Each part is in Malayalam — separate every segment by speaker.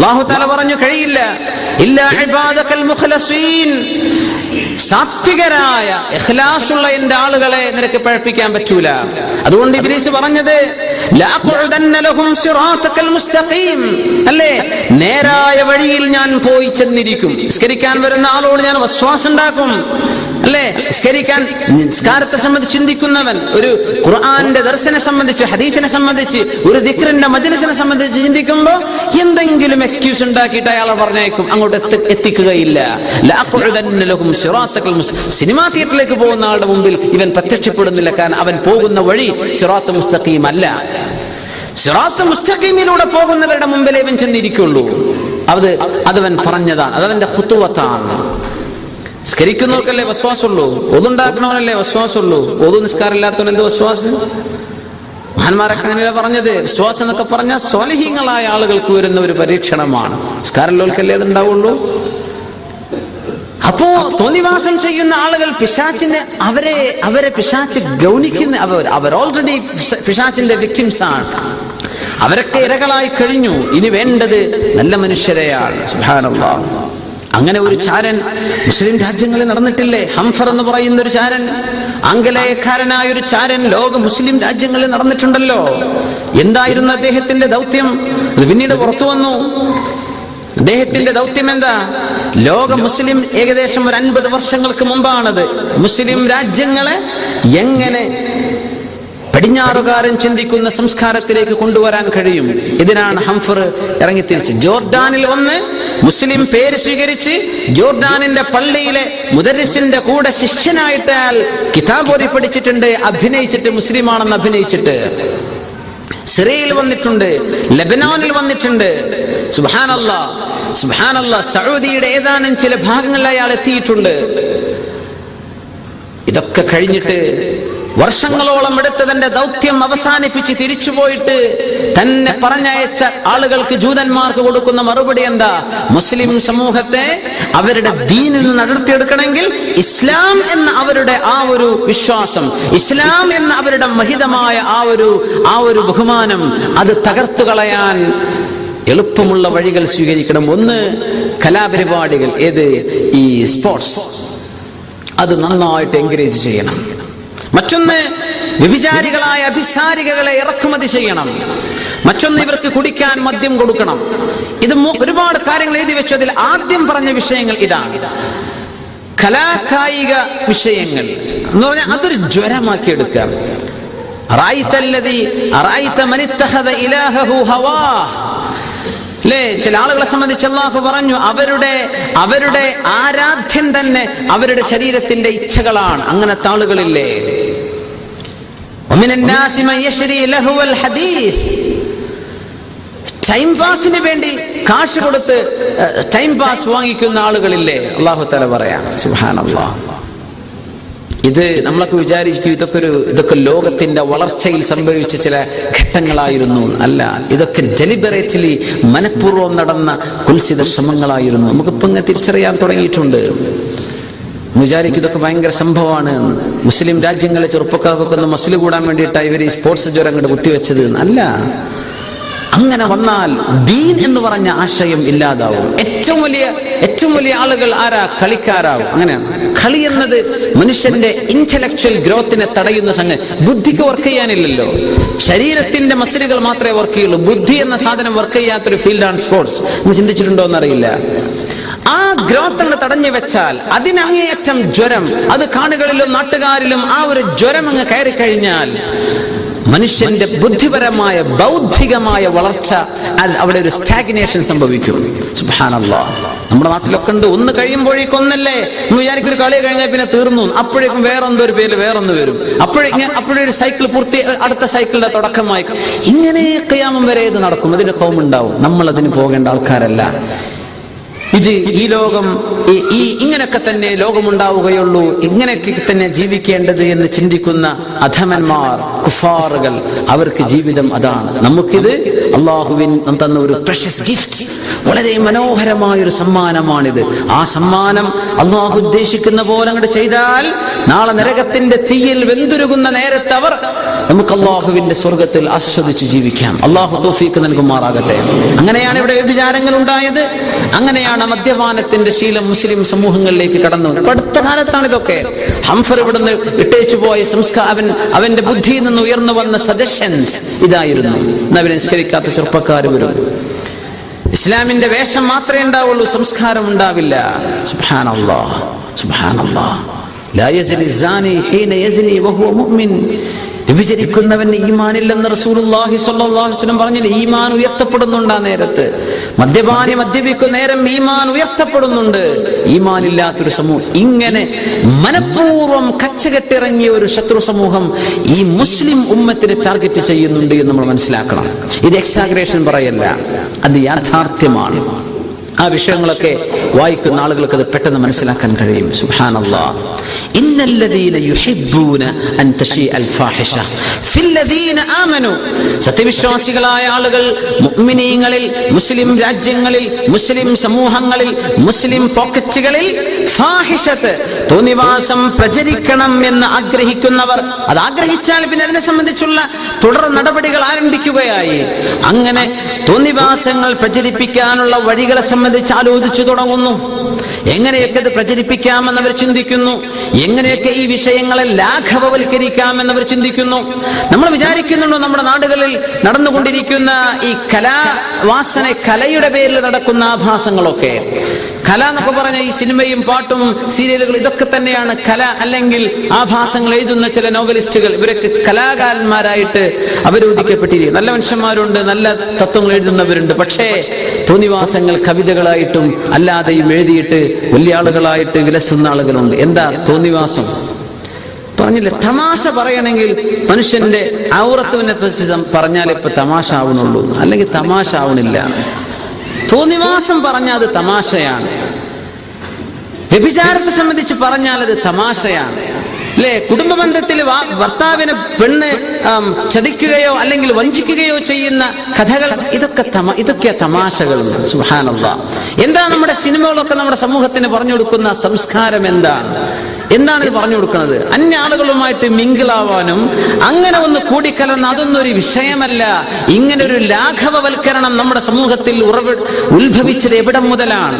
Speaker 1: അള്ളാഹു തല പറഞ്ഞു കഴിയില്ല. സാത്വികരായ ഇഖ്ലാസുള്ള എന്റെ ആളുകളെ നിനക്ക് പഴപ്പിക്കാൻ പറ്റൂല. അതുകൊണ്ട് ഇബ്രീസ് പറഞ്ഞത് അല്ലേ? നേരായ വഴിയിൽ ഞാൻ പോയി ചെന്നിരിക്കും. നിസ്കരിക്കാൻ വരുന്ന ആളോട് ഞാൻ വസ്വാസം ഉണ്ടാക്കും. അല്ലേ നിസ്കരിക്കാൻ നിസ്കാരത്തെ സംബന്ധിച്ച് ചിന്തിക്കുന്നവൻ ഒരു ഖുർആന്റെ ദർശനെ സംബന്ധിച്ച് ഹദീസിനെ സംബന്ധിച്ച് ഒരു ദിക്റിന്റെ മജലിസിനെ സംബന്ധിച്ച് ചിന്തിക്കുമ്പോൾ എന്തെങ്കിലും എക്സ്ക്യൂസ് ഉണ്ടാക്കിയിട്ട് അയാളെ പറഞ്ഞേക്കും അങ്ങോട്ട് എത്തിക്കുകയില്ല. സിനിമാ തിയേറ്ററിലേക്ക് പോകുന്ന ആളുടെ മുമ്പിൽ ഇവൻ പ്രത്യക്ഷപ്പെടുന്നില്ല കാരണം അവൻ പോകുന്ന വഴി സിറാത്ത് മുസ്തഖീം അല്ല. സിറാത്ത് മുസ്തഖീമിലൂടെ പോകുന്നവരുടെ മുമ്പിൽ ഇവൻ ചെന്നിരിക്കുള്ളൂ. അത് അതവൻ പറഞ്ഞതാണ് അതവന്റെ ഹുത്തുവത്താണ് സ്കരിക്കുന്നവർക്കല്ലേ വസ്വാസുള്ളൂ ഒതുണ്ടാക്കണവനല്ലേ വസ്വാസുള്ളൂ ഒതു നിസ്കാരമില്ലാത്തവൻ എന്ത് വസ്വാസ് മഹാന്മാരൊക്കെ അങ്ങനെയല്ല പറഞ്ഞത്? വിശ്വാസം എന്നൊക്കെ പറഞ്ഞ സ്വലഹീങ്ങളായ ആളുകൾക്ക് വരുന്ന ഒരു പരീക്ഷണമാണ്. നിസ്കാരമുള്ളവർക്കല്ലേ അത് ഉണ്ടാവുള്ളൂ? അപ്പോ തോന്നിവാസം ചെയ്യുന്ന ആളുകൾ പിശാച്ചിന് അവരെ അവരെ പിശാച്ച് ഗൗനിക്കുന്ന അവർ അവർ ഓൾറെഡി പിശാച്ചിന്റെ വിക്ടിംസ് ആണ്. അവരൊക്കെ ഇരകളായി കഴിഞ്ഞു. ഇനി വേണ്ടത് നല്ല മനുഷ്യരെയാണ്. സുബ്ഹാനല്ലാഹ്. അങ്ങനെ ഒരു ചാരൻ മുസ്ലിം രാജ്യങ്ങളിൽ നടന്നിട്ടില്ലേ? ഹംഫർ എന്ന് പറയുന്ന ഒരു ചാരൻ. ആംഗലേയക്കാരനായ ഒരു ചാരൻ ലോക മുസ്ലിം രാജ്യങ്ങളിൽ നടന്നിട്ടുണ്ടല്ലോ. എന്തായിരുന്നു അദ്ദേഹത്തിന്റെ ദൗത്യം? അത് പിന്നീട് പുറത്തു വന്നു. അദ്ദേഹത്തിന്റെ ദൗത്യം എന്താ? ലോക മുസ്ലിം ഏകദേശം ഒരു അൻപത് വർഷങ്ങൾക്ക് മുമ്പാണത്. മുസ്ലിം രാജ്യങ്ങളെ എങ്ങനെ പടിഞ്ഞാറുകാരൻ ചിന്തിക്കുന്ന സംസ്കാരത്തിലേക്ക് കൊണ്ടുവരാൻ കഴിയും. ഇതിനാണ് ഹംഫർ ഇറങ്ങി തിരിച്ച് ജോർദാനിൽ വന്ന് മുസ്ലിം പേര് സ്വീകരിച്ച് ജോർഡാനിന്റെ പള്ളിയിലെ മുദരിസിന്റെ കൂടെ ശിഷ്യനായിട്ട് അയാൾ കിതാബോധി പഠിച്ചിട്ടുണ്ട് അഭിനയിച്ചിട്ട് മുസ്ലിമാണെന്ന് അഭിനയിച്ചിട്ട്. സിറിയയിൽ വന്നിട്ടുണ്ട് ലബനാനിൽ വന്നിട്ടുണ്ട്. സുബാനല്ല സുബാനല്ല സൗദിയുടെ ഏതാനും ചില ഭാഗങ്ങളിൽ അയാൾ എത്തിയിട്ടുണ്ട്. ഇതൊക്കെ കഴിഞ്ഞിട്ട് വർഷങ്ങളോളം എടുത്ത് തന്റെ ദൗത്യം അവസാനിപ്പിച്ച് തിരിച്ചുപോയിട്ട് തന്നെ പറഞ്ഞയച്ച ആളുകൾക്ക് ജൂതന്മാർക്ക് കൊടുക്കുന്ന മറുപടി എന്താ? മുസ്ലിം സമൂഹത്തെ അവരുടെ ദീനിൽ നിന്ന് നടത്തിയെടുക്കണമെങ്കിൽ ഇസ്ലാം എന്ന അവരുടെ ആ ഒരു വിശ്വാസം ഇസ്ലാം എന്ന അവരുടെ മഹിതമായ ആ ഒരു ആ ഒരു ബഹുമാനം അത് തകർത്തു കളയാൻ എളുപ്പമുള്ള വഴികൾ സ്വീകരിക്കണം. ഒന്ന് കലാപരിപാടികൾ. ഏത്? ഈ സ്പോർട്സ്. അത് നന്നായിട്ട് എൻകറേജ് ചെയ്യണം. മറ്റൊന്ന് വ്യഭിചാരികളായ അഭിസാരികകളെ ഇറക്കുമതി ചെയ്യണം. മറ്റൊന്ന് ഇവർക്ക് കുടിക്കാൻ മദ്യം കൊടുക്കണം. ഇത് ഒരുപാട് കാര്യങ്ങൾ എഴുതി വെച്ചു അതിൽ ആദ്യം പറഞ്ഞ വിഷയങ്ങൾ ഇതാണ്. കലാകായിക വിഷയങ്ങൾ എന്ന് പറഞ്ഞാൽ അതൊരു ജ്വരമാക്കി എടുക്കാം അല്ലേ ചില ആളുകളെ സംബന്ധിച്ച് അള്ളാഹു പറഞ്ഞു അവരുടെ അവരുടെ ആരാധ്യം തന്നെ അവരുടെ ശരീരത്തിന്റെ ഇച്ഛകളാണ്. അങ്ങനത്തെ ആളുകളില്ലേ? ടൈം പാസിന് വേണ്ടി കാശ് കൊടുത്ത് ടൈം പാസ് വാങ്ങിക്കുന്ന ആളുകളില്ലേ? അള്ളാഹു തല പറയാ സുഹാൻ അള്ളാഹ് ഇത് നമ്മളൊക്കെ വിചാരിക്കും ഇതൊക്കെ ഒരു ഇതൊക്കെ ലോകത്തിന്റെ വളർച്ചയിൽ സംഭവിച്ച ചില ഘട്ടങ്ങളായിരുന്നു. അല്ല ഇതൊക്കെ ഡെലിബറേറ്റ്ലി മനഃപൂർവം നടന്ന കുൽസിത ശ്രമങ്ങളായിരുന്നു. നമുക്കിപ്പോ ഇങ്ങനെ തിരിച്ചറിയാൻ തുടങ്ങിയിട്ടുണ്ട്. വിചാരിക്കും ഇതൊക്കെ ഭയങ്കര സംഭവമാണ്. മുസ്ലിം രാജ്യങ്ങളെ ചെറുപ്പക്കാർക്കൊക്കെ ഒന്ന് മസിൽ കൂടാൻ വേണ്ടിയിട്ടാണ് ഇവർ ഈ സ്പോർട്സ് ജ്വരം അങ്ങോട്ട് കുത്തിവെച്ചത്. അല്ല അങ്ങനെ വന്നാൽ ദീൻ എന്ന് പറഞ്ഞ ആശയം ഇല്ലാതാവും. ഏറ്റവും വലിയ ഏറ്റവും വലിയ ആളുകൾ ആരാ? കളിക്കാരാവും. അങ്ങനെയാണ് കളി എന്നത് മനുഷ്യന്റെ ഇന്റലക്ച്വൽ ഗ്രോത്തിനെ തടയുന്ന സംഗതി. ബുദ്ധിക്ക് വർക്ക് ചെയ്യാനില്ലല്ലോ. ശരീരത്തിന്റെ മസിലുകൾ മാത്രമേ വർക്ക് ചെയ്യുള്ളൂ. ബുദ്ധി എന്ന സാധനം വർക്ക് ചെയ്യാത്തൊരു ഫീൽഡാണ് സ്പോർട്സ് നിങ്ങൾ ചിന്തിച്ചിട്ടുണ്ടോ എന്നറിയില്ല. ആ ഗ്രോത്ത് അങ്ങ് തടഞ്ഞു വെച്ചാൽ അതിനങ്ങേയറ്റം ജ്വരം. അത് കാണികളിലും നാട്ടുകാരിലും ആ ഒരു ജ്വരം അങ്ങ് കയറി കഴിഞ്ഞാൽ മനുഷ്യന്റെ ബുദ്ധിപരമായ ബൗദ്ധികമായ വളർച്ച അവിടെ ഒരു സ്റ്റാഗ്നേഷൻ സംഭവിക്കും. സുബ്ഹാനല്ലാ നമ്മുടെ നാട്ടിലൊക്കെ ഉണ്ട്. ഒന്ന് കഴിയുമ്പോഴേക്കും ഒന്നല്ലേ നമ്മൾ വിചാരിക്കും ഒരു കളി കഴിഞ്ഞാൽ പിന്നെ തീർന്നു. അപ്പോഴേക്കും വേറെന്തോ ഒരു പേര് വേറൊന്ന് വരും. അപ്പോഴേ അപ്പോഴേ ഒരു സൈക്കിൾ പൂർത്തി അടുത്ത സൈക്കിളിന്റെ തുടക്കമായി. ഇങ്ങനെ കയ്യാമം വരെ ഇത് നടക്കും. അതിന് കോമുണ്ടാവും നമ്മൾ അതിന് പോകേണ്ട ആൾക്കാരല്ല. ഇത് ഈ ലോകം ഈ- ഇങ്ങനെയൊക്കെ തന്നെ ലോകമുണ്ടാവുകയുള്ളൂ ഇങ്ങനെയൊക്കെ തന്നെ ജീവിക്കേണ്ടത് എന്ന് ചിന്തിക്കുന്ന അധമന്മാർ കുഫാറുകൾ അവർക്ക് ജീവിതം അതാണ്. നമുക്കിത് അള്ളാഹുവിൻ തന്ന ഒരു പ്രഷസ് ഗിഫ്റ്റ് വളരെ മനോഹരമായ ഒരു സമ്മാനമാണിത്. ആ സമ്മാനം അള്ളാഹു ഉദ്ദേശിക്കുന്ന പോലെ അങ്ങോട്ട് ചെയ്താൽ നാളെ നരകത്തിന്റെ തീയിൽ വെന്തുരുകുന്ന നേരത്തെ അവർ നമുക്ക് അള്ളാഹുവിന്റെ സ്വർഗത്തിൽ ആസ്വദിച്ച് ജീവിക്കാം. അള്ളാഹു തോഫീക്ക് നൽകുമാറാകട്ടെ. അങ്ങനെയാണ് ഇവിടെ വ്യഭിചാരങ്ങൾ ഉണ്ടായത്. അങ്ങനെയാണ് മദ്യപാനത്തിന്റെ ശീലം മുസ്ലിം സമൂഹങ്ങളിലേക്ക് കടന്നു ഇപ്പൊ അടുത്ത കാലത്താണ് ഇതൊക്കെ ഹംഫർ ഇവിടുന്ന് ഇട്ടേച്ചു പോയ സംസ്കാരം അവൻ അവന്റെ ബുദ്ധിയിൽ നിന്ന് ഉയർന്നു വന്ന സജഷൻസ് ഇതായിരുന്നു ഇന്ന് അവരെ നിസ്കരിക്കാത്ത ചെറുപ്പക്കാർ വരും ഇസ്ലാമിന്റെ വേഷം മാത്രമേ ഉണ്ടാവുള്ളൂ സംസ്കാരം ഉണ്ടാവില്ല സുബ്ഹാനല്ലാഹ് സുബ്ഹാനല്ലാഹ് ലാ യസ്നി الزاني حين يزني وهو مؤمن വ്യഭിചരിക്കുന്നവന് ഈമാനില്ലെന്ന് റസൂലുള്ളാഹി സ്വല്ലല്ലാഹു അലൈഹി വസല്ലം പറഞ്ഞില്ലേ? ഈമാൻ ഉയർത്തപ്പെടുന്നുണ്ട് ആ നേരത്ത്. മദ്യപാനി മദ്യപിക്കുന്ന നേരം ഈമാൻ ഉയർത്തപ്പെടുന്നുണ്ട്. ഈമാൻ ഇല്ലാത്തൊരു സമൂഹം. ഇങ്ങനെ മനഃപൂർവം കച്ചകെട്ടിറങ്ങിയ ഒരു ശത്രു സമൂഹം ഈ മുസ്ലിം ഉമ്മത്തിനെ ടാർഗറ്റ് ചെയ്യുന്നുണ്ട് എന്ന് നമ്മൾ മനസ്സിലാക്കണം. ഇത് എക്സാഗ്രേഷൻ പറയല്ല. അത് യാഥാർത്ഥ്യമാണ്. ആ വിഷയങ്ങളൊക്കെ വായിക്കുന്ന ആളുകൾക്ക് അത് പെട്ടെന്ന് മനസ്സിലാക്കാൻ കഴിയും. സുബ്ഹാനല്ലാ الذين يحبون അൻ تشيء അൽ في الذين ആമനു. സത്യവിശ്വാസികളായ ആളുകൾ മുഅ്മിനീങ്ങളിൽ മുസ്ലിം രാജ്യങ്ങളിൽ മുസ്ലിം സമൂഹങ്ങളിൽ മുസ്ലിം പോക്കറ്റുകളിൽ ഫാഹിഷത്ത് തോന്നിവാസം പ്രചരിക്കണം എന്ന് ആഗ്രഹിക്കുന്നവർ അത് ആഗ്രഹിച്ചാൽ പിന്നെ അതിനെ സംബന്ധിച്ചുള്ള തുടർ നടപടികൾ ആരംഭിക്കുകയായി. അങ്ങനെ തോന്നിവാസങ്ങൾ പ്രചരിപ്പിക്കാനുള്ള വഴികളെ സംബന്ധിച്ച് ആലോചിച്ചു തുടങ്ങുന്നു. എങ്ങനെയൊക്കെ ഇത് പ്രചരിപ്പിക്കാമെന്നവർ ചിന്തിക്കുന്നു? എങ്ങനെയൊക്കെ ഈ വിഷയങ്ങളെ ലാഘവവൽക്കരിക്കാമെന്നവർ ചിന്തിക്കുന്നു? നമ്മൾ വിചാരിക്കുന്നുണ്ടോ നമ്മുടെ നാടുകളിൽ നടന്നുകൊണ്ടിരിക്കുന്ന ഈ കലാവാസന കലയുടെ പേരിൽ നടക്കുന്ന ആഭാസങ്ങളൊക്കെ? കല എന്നൊക്കെ പറഞ്ഞ ഈ സിനിമയും പാട്ടും സീരിയലുകളും ഇതൊക്കെ തന്നെയാണ് കല അല്ലെങ്കിൽ ആഭാസങ്ങൾ എഴുതുന്ന ചില നോവലിസ്റ്റുകൾ. ഇവരൊക്കെ കലാകാരന്മാരായിട്ട് അവരോധിക്കപ്പെട്ടിരിക്കും നല്ല മനുഷ്യന്മാരുണ്ട് നല്ല തത്വങ്ങൾ എഴുതുന്നവരുണ്ട്. പക്ഷേ തോന്നിവാസങ്ങൾ കവിതകളായിട്ടും അല്ലാതെയും എഴുതിയിട്ട് വലിയ ആളുകളായിട്ട് വിലസുന്ന ആളുകളുണ്ട്. എന്താ തോന്നിവാസം? പറഞ്ഞില്ലേ? തമാശ പറയണമെങ്കിൽ മനുഷ്യന്റെ ഔറത്തുവിനെ പറ്റി പറഞ്ഞാൽ ഇപ്പൊ തമാശ ആവണുള്ളൂ അല്ലെങ്കിൽ തമാശ ആവണില്ല തോന്നിവാസം പറഞ്ഞാൽ അത് തമാശയാണ്. വ്യഭിചാരത്തെ സംബന്ധിച്ച് പറഞ്ഞാൽ അത് തമാശയാണ്. അല്ലേ കുടുംബ ബന്ധത്തിൽ ഭർത്താവിനെ പെണ്ണ് ചതിക്കുകയോ അല്ലെങ്കിൽ വഞ്ചിക്കുകയോ ചെയ്യുന്ന കഥകൾ ഇതൊക്കെ ഇതൊക്കെ തമാശകൾ സുഹാനുള്ള എന്താ നമ്മുടെ സിനിമകളൊക്കെ നമ്മുടെ സമൂഹത്തിന് പറഞ്ഞു കൊടുക്കുന്ന സംസ്കാരം എന്താണ്? എന്താണ് ഇത് പറഞ്ഞു കൊടുക്കുന്നത്? അന്യ ആളുകളുമായിട്ട് മിങ്കിളാവാനും അങ്ങനെ ഒന്ന് കൂടിക്കലർന്ന് അതൊന്നും ഒരു വിഷയമല്ല. ഇങ്ങനെ ഒരു ലാഘവവൽക്കരണം നമ്മുടെ സമൂഹത്തിൽ ഉറവ് ഉത്ഭവിച്ചത് എവിടെ മുതലാണ്?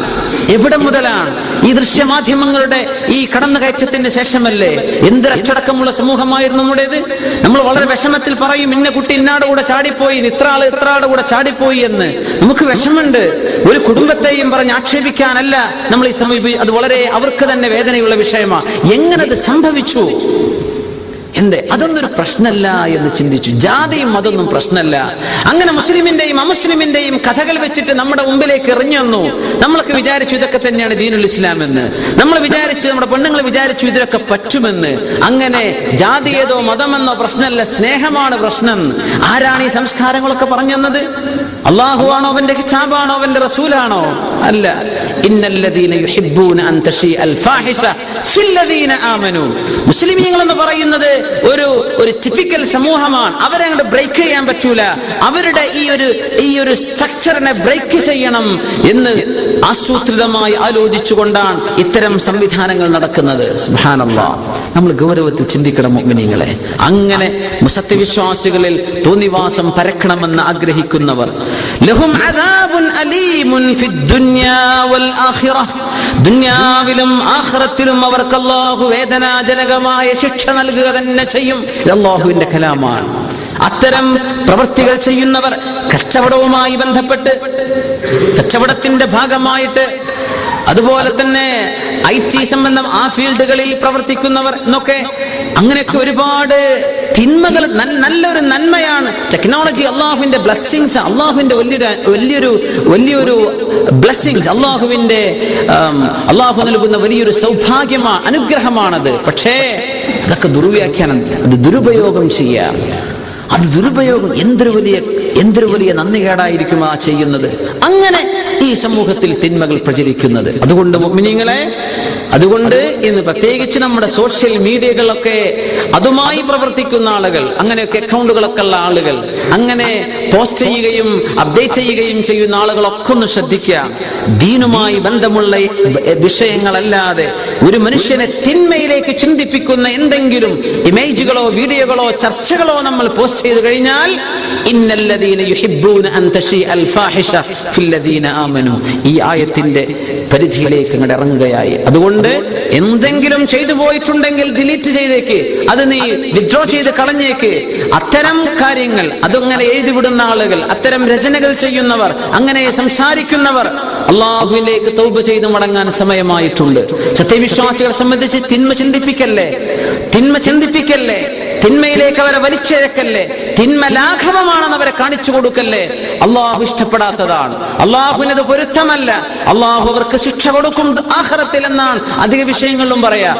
Speaker 1: എവിടെ മുതലാണ്? ഈ ദൃശ്യമാധ്യമങ്ങളുടെ ഈ കടന്നുകയറ്റത്തിന് ശേഷമല്ലേ? എന്തൊരു അച്ചടക്കമുള്ള സമൂഹമായിരുന്നു നമ്മുടേത്? നമ്മൾ വളരെ വിഷമത്തിൽ പറയും ഇന്ന കുട്ടി ഇന്നാട് കൂടെ ചാടിപ്പോയി ഇത്ര ആൾ ഇത്ര ആളുടെ കൂടെ ചാടിപ്പോയി എന്ന്. നമുക്ക് വിഷമുണ്ട് ഒരു കുടുംബത്തെയും പറഞ്ഞ് ആക്ഷേപിക്കാനല്ല നമ്മൾ ഈ സമീപി അത് വളരെ അവർക്ക് തന്നെ വേദനയുള്ള വിഷയമാണ് എങ്ങനെ അത് സംഭവിച്ചു? എന്തേ? അതൊന്നൊരു പ്രശ്നമല്ല എന്ന് ചിന്തിച്ചു. ജാതിയും അതൊന്നും പ്രശ്നമല്ല. അങ്ങനെ മുസ്ലിമിന്റെയും അമുസ്ലിമിന്റെയും കഥകൾ വെച്ചിട്ട് നമ്മുടെ മുമ്പിലേക്ക് എറിഞ്ഞു വന്നു. നമ്മളൊക്കെ വിചാരിച്ചു ഇതൊക്കെ തന്നെയാണ് ദീനുൽ ഇസ്ലാം എന്ന്. നമ്മൾ വിചാരിച്ചു നമ്മുടെ പെണ്ണുങ്ങൾ വിചാരിച്ചു ഇതിലൊക്കെ പറ്റുമെന്ന്. അങ്ങനെ ജാതിയേതോ മതമെന്നോ പ്രശ്നമല്ല സ്നേഹമാണ് പ്രശ്നം. ആരാണ് ഈ സംസ്കാരങ്ങളൊക്കെ പറഞ്ഞു തന്നത്? അള്ളാഹുവാണോ അവന്റെ കിതാബാണോ അവന്റെ റസൂലാണോ? അല്ല. ഇന്നല്ലദീന യുഹിബ്ബൂന അൻ തശീ അൽ ഫാഹിഷ ആമനു. മുസ്ലിമീങ്ങൾ എന്ന് പറയുന്നത് ഒരു ഒരു ടിപ്പിക്കൽ സമൂഹമാണ്. അവരെ അങ്ങോട്ട് ബ്രേക്ക് ചെയ്യാൻ പറ്റൂല. അവരുടെ ഈ ഒരു ഈ ഒരു സ്ട്രക്ചറിനെ ബ്രേക്ക് ചെയ്യണം എന്ന് ആസൂത്രിതമായി ആലോചിച്ചുകൊണ്ടാണ് ഇത്തരം സംവിധാനങ്ങൾ നടക്കുന്നത്. നമ്മൾ ഗൗരവത്തിൽ ചിന്തിക്കണം മുഅ്മിനീങ്ങളെ അങ്ങനെ സത്യവിശ്വാസികളിൽ തോന്നിവാസം പരക്കണമെന്ന് ആഗ്രഹിക്കുന്നവർ. ലഹും അദാബുൻ അലീമുൻ ഫിദ് ദുനിയാ വൽ ആഖിറ. ദുനിയാവിലും ആഹ്റത്തിലും അവർക്ക് അല്ലാഹു വേദനാജനകമായ ശിക്ഷ നൽകുക തന്നെ ചെയ്യും. ഇത് അല്ലാഹുവിന്റെ കലാമാണ്. അത്തരം പ്രവൃത്തികൾ ചെയ്യുന്നവർ കച്ചവടവുമായി ബന്ധപ്പെട്ട് കച്ചവടത്തിന്റെ ഭാഗമായിട്ട് അതുപോലെ തന്നെ ഐ ടി സംബന്ധം ആ ഫീൽഡുകളിൽ പ്രവർത്തിക്കുന്നവർ എന്നൊക്കെ അങ്ങനെയൊക്കെ ഒരുപാട് തിന്മകൾ നല്ലൊരു നന്മയാണ്. ടെക്നോളജി അള്ളാഹുവിന്റെ ബ്ലസ്സിങ്സ് അള്ളാഹുവിന്റെ വലിയൊരു വലിയൊരു വലിയൊരു ബ്ലസ്സിങ്സ് അള്ളാഹുവിന്റെ അള്ളാഹു നൽകുന്ന വലിയൊരു സൗഭാഗ്യമാണ് അനുഗ്രഹമാണത്. പക്ഷേ അതൊക്കെ ദുർവ്യാഖ്യാനം അത് ദുരുപയോഗം ചെയ്യാം. അത് ദുരുപയോഗം എന്തൊരു വലിയ എന്തൊരു വലിയ നന്ദികേടായിരിക്കും ആ ചെയ്യുന്നത്? അങ്ങനെ ഈ സമൂഹത്തിൽ തിന്മകൾ പ്രചരിക്കുന്നത്. അതുകൊണ്ട് മുഅ്മിനീങ്ങളെ അതുകൊണ്ട് ഇന്ന് പ്രത്യേകിച്ച് നമ്മുടെ സോഷ്യൽ മീഡിയകളൊക്കെ അതുമായി പ്രവർത്തിക്കുന്ന ആളുകൾ അങ്ങനെയൊക്കെ അക്കൗണ്ടുകളൊക്കെ ഉള്ള ആളുകൾ അങ്ങനെ പോസ്റ്റ് ചെയ്യുകയും അപ്ഡേറ്റ് ചെയ്യുകയും ചെയ്യുന്ന ആളുകളൊക്കെ ഒന്ന് ശ്രദ്ധിക്കുക. ദീനുമായി ബന്ധമുള്ള വിഷയങ്ങളല്ലാതെ ഒരു മനുഷ്യനെ തിന്മയിലേക്ക് ചിന്തിപ്പിക്കുന്ന എന്തെങ്കിലും ഇമേജുകളോ വീഡിയോകളോ ചർച്ചകളോ നമ്മൾ പോസ്റ്റ് ചെയ്തു കഴിഞ്ഞാൽ ഈ ആയത്തിന്റെ പരിധിയിലേക്ക് അങ്ങോട്ട് ഇറങ്ങുകയായി. അതുകൊണ്ട് എന്തെങ്കിലും ചെയ്തു പോയിട്ടുണ്ടെങ്കിൽ ഡിലീറ്റ് ചെയ്തേക്ക്. അത് നീ വിഡ്രോ ചെയ്ത് കളഞ്ഞേക്ക്. അത്തരം കാര്യങ്ങൾ അതങ്ങനെ എഴുതിവിടുന്ന ആളുകൾ അത്തരം രചനകൾ ചെയ്യുന്നവർ അങ്ങനെ സംസാരിക്കുന്നവർ അള്ളാഹുവിലേക്ക് തൗബ ചെയ്ത് മടങ്ങാൻ സമയമായിട്ടുണ്ട്. സത്യവിശ്വാസികളെ സംബന്ധിച്ച് തിന്മ ചിന്തിപ്പിക്കല്ലേ? തിന്മ ചിന്തിപ്പിക്കല്ലേ? തിന്മയിലേക്ക് അവരെ വലിച്ചിഴക്കല്ലേ? തിന്മ ലാഘവമാണെന്ന് അവരെ കാണിച്ചു കൊടുക്കല്ലേ? അള്ളാഹു ഇഷ്ടപ്പെടാത്തതാണ്. അള്ളാഹുവിനത് പൊരുത്തമല്ല. അള്ളാഹു അവർക്ക് ശിക്ഷ കൊടുക്കും ആഹ്റത്തിൽ എന്നാണ് അധിക വിഷയങ്ങളിലും പറയാ.